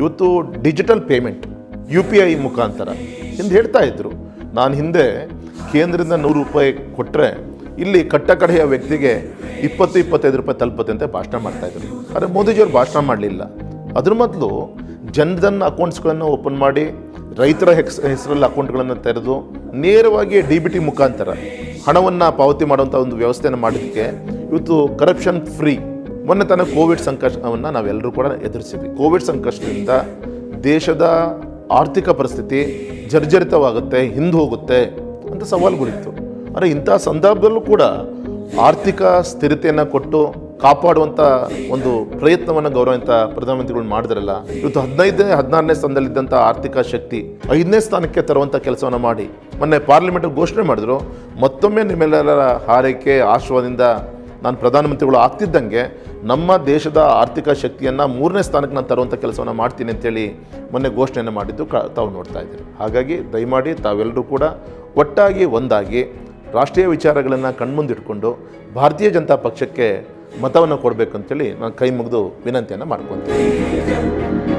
ಇವತ್ತು digital payment, U P I ಮುಖಾಂತರ. ಎಂದು ಹೇಳ್ತಾ ಇದ್ದರು ನಾನು ಹಿಂದೆ ಕೇಂದ್ರದಿಂದ ನೂರು ರೂಪಾಯಿ ಕೊಟ್ಟರೆ ಇಲ್ಲಿ ಕಟ್ಟ ಕಡೆಯ ವ್ಯಕ್ತಿಗೆ ಇಪ್ಪತ್ತು, ಇಪ್ಪತ್ತೈದು ರೂಪಾಯಿ ತಲುಪುತ್ತೆ ಅಂತ ಭಾಷಣ ಮಾಡ್ತಾಯಿದ್ರು ಆದರೆ ಮೋದಿಜಿಯವರು ಭಾಷಣ ಮಾಡಲಿಲ್ಲ. ಅದ್ರ ಮೊದಲು ಜನಧನ್ ಅಕೌಂಟ್ಸ್ಗಳನ್ನು ಓಪನ್ ಮಾಡಿ, ರೈತರ ಹೆಕ್ಸ್ ಹೆಸರಲ್ಲಿ ಅಕೌಂಟ್ಗಳನ್ನು ತೆರೆದು, ನೇರವಾಗಿ ಡಿ ಬಿ ಟಿ ಮುಖಾಂತರ ಹಣವನ್ನು ಪಾವತಿ ಮಾಡುವಂಥ ಒಂದು ವ್ಯವಸ್ಥೆಯನ್ನು ಮಾಡಿದ್ದಕ್ಕೆ ಇವತ್ತು ಕರಪ್ಷನ್ ಫ್ರೀ ಮೊನ್ನೆ ತನಕ ಕೋವಿಡ್ ಸಂಕಷ್ಟವನ್ನು ನಾವೆಲ್ಲರೂ ಕೂಡ ಎದುರಿಸಿದ್ವಿ. ಕೋವಿಡ್ ಸಂಕಷ್ಟದಿಂದ ದೇಶದ ಆರ್ಥಿಕ ಪರಿಸ್ಥಿತಿ ಜರ್ಜರಿತವಾಗುತ್ತೆ ಹಿಂದೆ ಹೋಗುತ್ತೆ ಅಂತ ಸವಾಲುಗಳಿತ್ತು. ಆದರೆ ಇಂಥ ಸಂದರ್ಭದಲ್ಲೂ ಕೂಡ ಆರ್ಥಿಕ ಸ್ಥಿರತೆಯನ್ನು ಕೊಟ್ಟು ಕಾಪಾಡುವಂಥ ಒಂದು ಪ್ರಯತ್ನವನ್ನು ಗೌರವಂತ ಪ್ರಧಾನಮಂತ್ರಿಗಳು ಮಾಡಿದ್ರಲ್ಲ, ಇವತ್ತು ಹದಿನೈದನೇ, ಹದಿನಾರನೇ ಸ್ಥಾನದಲ್ಲಿದ್ದಂಥ ಆರ್ಥಿಕ ಶಕ್ತಿ ಐದನೇ ಸ್ಥಾನಕ್ಕೆ ತರುವಂಥ ಕೆಲಸವನ್ನು ಮಾಡಿ ಮೊನ್ನೆ ಪಾರ್ಲಿಮೆಂಟ್ ಘೋಷಣೆ ಮಾಡಿದ್ರು, ಮತ್ತೊಮ್ಮೆ ನಿಮ್ಮೆಲ್ಲರ ಹಾರೈಕೆ ಆಶ್ವಾದಿಂದ ನಾನು ಪ್ರಧಾನಮಂತ್ರಿಗಳು ಆಗ್ತಿದ್ದಂಗೆ ನಮ್ಮ ದೇಶದ ಆರ್ಥಿಕ ಶಕ್ತಿಯನ್ನು ಮೂರನೇ ಸ್ಥಾನಕ್ಕೆ ನಾನು ತರುವಂಥ ಕೆಲಸವನ್ನು ಮಾಡ್ತೀನಿ ಅಂತೇಳಿ ಮೊನ್ನೆ ಘೋಷಣೆಯನ್ನು ಮಾಡಿದ್ದು ಕ, ತಾವು ನೋಡ್ತಾ ಇದ್ದೀರಿ. ಹಾಗಾಗಿ ದಯಮಾಡಿ ತಾವೆಲ್ಲರೂ ಕೂಡ ಒಟ್ಟಾಗಿ ಒಂದಾಗಿ ರಾಷ್ಟ್ರೀಯ ವಿಚಾರಗಳನ್ನು ಕಣ್ಮುಂದಿಟ್ಕೊಂಡು ಭಾರತೀಯ ಜನತಾ ಪಕ್ಷಕ್ಕೆ ಮತವನ್ನು ಕೊಡಬೇಕಂತೇಳಿ ನಾನು ಕೈ ಮುಗಿದು ವಿನಂತಿಯನ್ನು ಮಾಡ್ಕೊತೀನಿ